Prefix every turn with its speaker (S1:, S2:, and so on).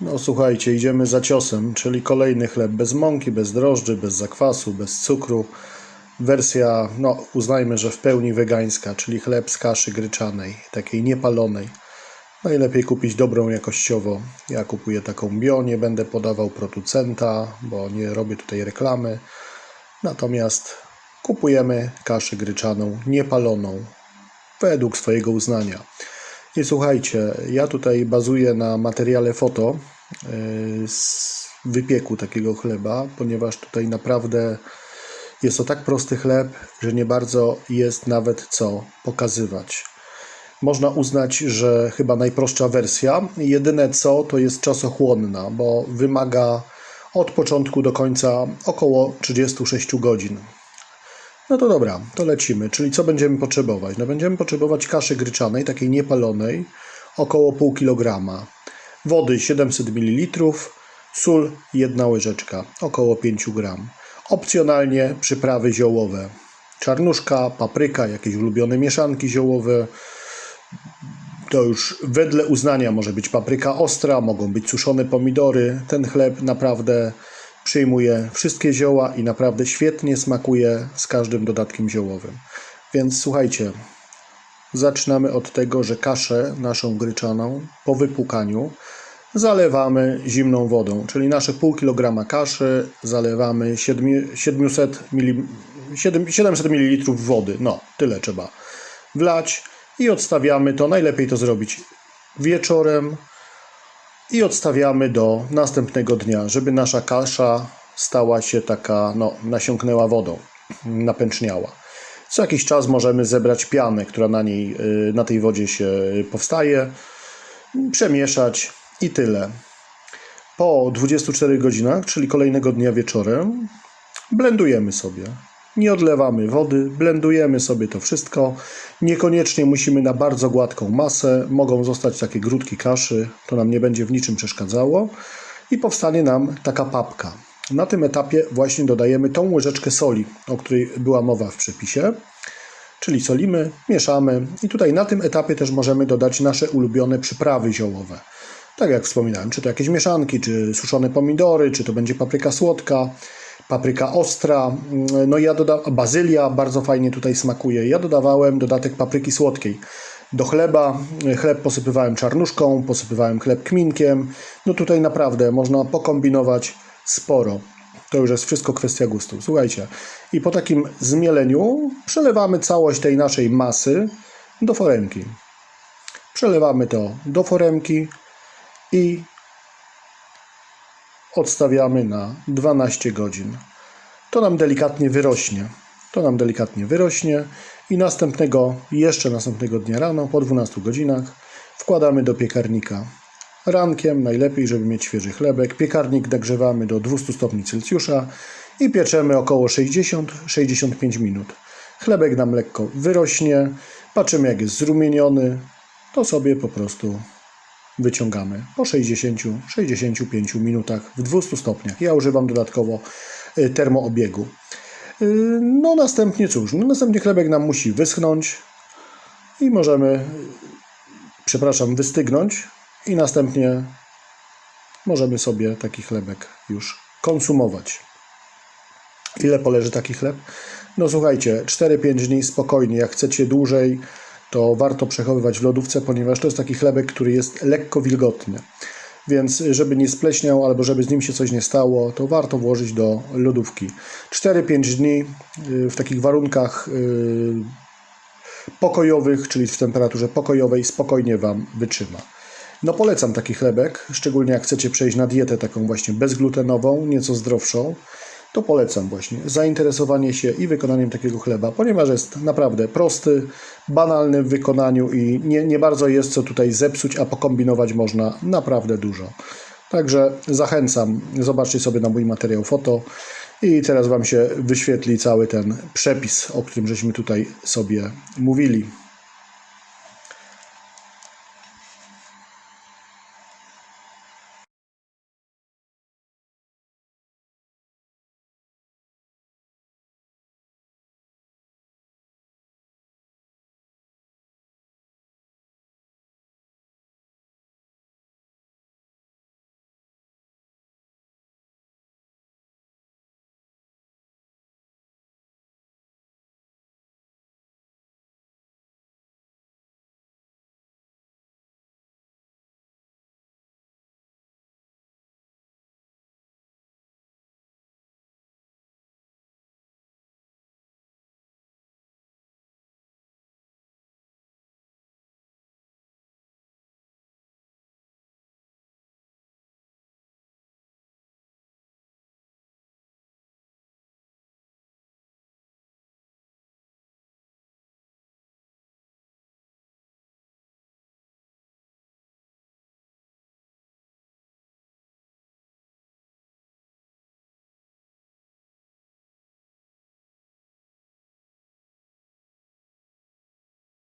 S1: No słuchajcie, idziemy za ciosem, czyli kolejny chleb bez mąki, bez drożdży, bez zakwasu, bez cukru. Wersja, no uznajmy, że w pełni wegańska, czyli chleb z kaszy gryczanej, takiej niepalonej. Najlepiej kupić dobrą jakościowo. Ja kupuję taką bio, nie będę podawał producenta, bo nie robię tutaj reklamy. Natomiast kupujemy kaszę gryczaną niepaloną według swojego uznania. I słuchajcie, ja tutaj bazuję na materiale foto z wypieku takiego chleba, ponieważ tutaj naprawdę jest to tak prosty chleb, że nie bardzo jest nawet co pokazywać. Można uznać, że chyba najprostsza wersja. Jedyne co to jest czasochłonna, bo wymaga od początku do końca około 36 godzin. No to dobra, to lecimy. Czyli co będziemy potrzebować? No będziemy potrzebować kaszy gryczanej, takiej niepalonej, około pół kilograma. Wody 700 ml, sól 1 łyżeczka, około 5 gram. Opcjonalnie przyprawy ziołowe. Czarnuszka, papryka, jakieś ulubione mieszanki ziołowe. To już wedle uznania może być papryka ostra, mogą być suszone pomidory. Ten chleb naprawdę przyjmuje wszystkie zioła i naprawdę świetnie smakuje z każdym dodatkiem ziołowym. Więc słuchajcie, zaczynamy od tego, że kaszę naszą gryczaną po wypłukaniu zalewamy zimną wodą, czyli nasze pół kilograma kaszy zalewamy 700 ml, 700 ml wody. No, tyle trzeba wlać i odstawiamy to. Najlepiej to zrobić wieczorem i odstawiamy do następnego dnia, żeby nasza kasza stała się taka, no, nasiąknęła wodą, napęczniała. Co jakiś czas możemy zebrać pianę, która na niej, y, na tej wodzie się powstaje, przemieszać i tyle. Po 24 godzinach, czyli kolejnego dnia wieczorem, blendujemy sobie. Nie odlewamy wody, blendujemy sobie to wszystko. Niekoniecznie musimy na bardzo gładką masę, mogą zostać takie grudki kaszy, to nam nie będzie w niczym przeszkadzało i powstanie nam taka papka. Na tym etapie właśnie dodajemy tą łyżeczkę soli, o której była mowa w przepisie. Czyli solimy, mieszamy i tutaj na tym etapie też możemy dodać nasze ulubione przyprawy ziołowe. Tak jak wspominałem, czy to jakieś mieszanki, czy suszone pomidory, czy to będzie papryka słodka, papryka ostra. No ja dodam bazylia, bardzo fajnie tutaj smakuje. Ja dodawałem dodatek papryki słodkiej. Do chleba, chleb posypywałem czarnuszką, posypywałem chleb kminkiem. No tutaj naprawdę można pokombinować sporo. To już jest wszystko kwestia gustu. Słuchajcie, i po takim zmieleniu przelewamy całość tej naszej masy do foremki. Przelewamy to do foremki i odstawiamy na 12 godzin. To nam delikatnie wyrośnie. To nam delikatnie wyrośnie i następnego, jeszcze następnego dnia rano, po 12 godzinach, wkładamy do piekarnika. Rankiem najlepiej, żeby mieć świeży chlebek. Piekarnik nagrzewamy do 200 stopni Celsjusza i pieczemy około 60-65 minut. Chlebek nam lekko wyrośnie, patrzymy jak jest zrumieniony, to sobie po prostu wyciągamy po 60-65 minutach w 200 stopniach. Ja używam dodatkowo y, termoobiegu. Y, No następnie cóż, no następnie chlebek nam musi wyschnąć i możemy, y, przepraszam, wystygnąć i następnie możemy sobie taki chlebek już konsumować. Ile poleży taki chleb? No słuchajcie, 4-5 dni spokojnie. Jak chcecie dłużej, to warto przechowywać w lodówce, ponieważ to jest taki chlebek, który jest lekko wilgotny. Więc żeby nie spleśniał albo żeby z nim się coś nie stało, to warto włożyć do lodówki. 4-5 dni y, w takich warunkach y, pokojowych, czyli w temperaturze pokojowej, spokojnie Wam wytrzyma. No polecam taki chlebek, szczególnie jak chcecie przejść na dietę taką właśnie bezglutenową, nieco zdrowszą, to polecam właśnie zainteresowanie się i wykonaniem takiego chleba, ponieważ jest naprawdę prosty, banalny w wykonaniu i nie, nie bardzo jest co tutaj zepsuć, a pokombinować można naprawdę dużo. Także zachęcam, zobaczcie sobie na mój materiał foto i teraz Wam się wyświetli cały ten przepis, o którym żeśmy tutaj sobie mówili.